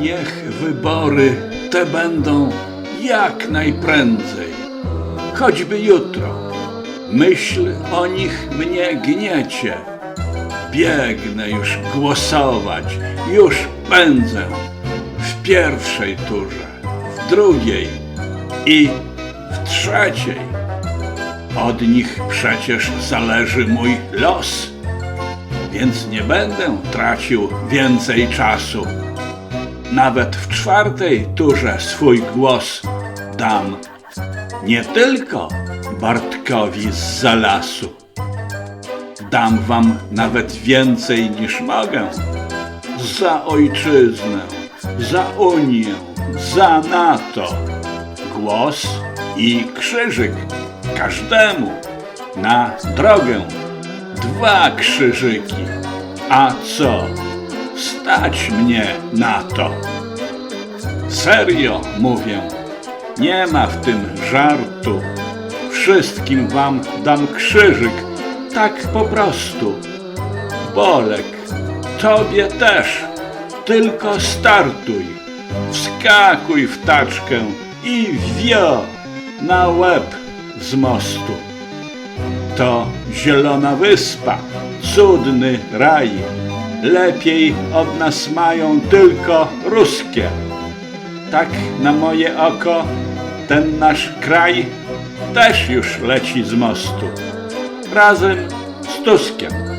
Wybory te będą jak najprędzej, choćby jutro. Myśl o nich mnie gniecie. Biegnę już głosować, już pędzę w pierwszej turze, w drugiej i w trzeciej. Od nich przecież zależy mój los, więc nie będę tracił więcej czasu. Nawet w czwartej turze swój głos dam nie tylko Bartkowi z lasu. Dam wam nawet więcej niż mogę. Za ojczyznę, za Unię, za NATO. Głos i krzyżyk każdemu na drogę. Dwa krzyżyki. A co? Stać mnie na to. Serio mówię, nie ma w tym żartu. Wszystkim wam dam krzyżyk, tak po prostu. Bolek, tobie też, tylko startuj. Wskakuj w taczkę i wio na łeb z mostu. To zielona wyspa, cudny raj. Lepiej od nas mają tylko ruskie. Tak na moje oko ten nasz kraj też już leci z mostu. Razem z Tuskiem.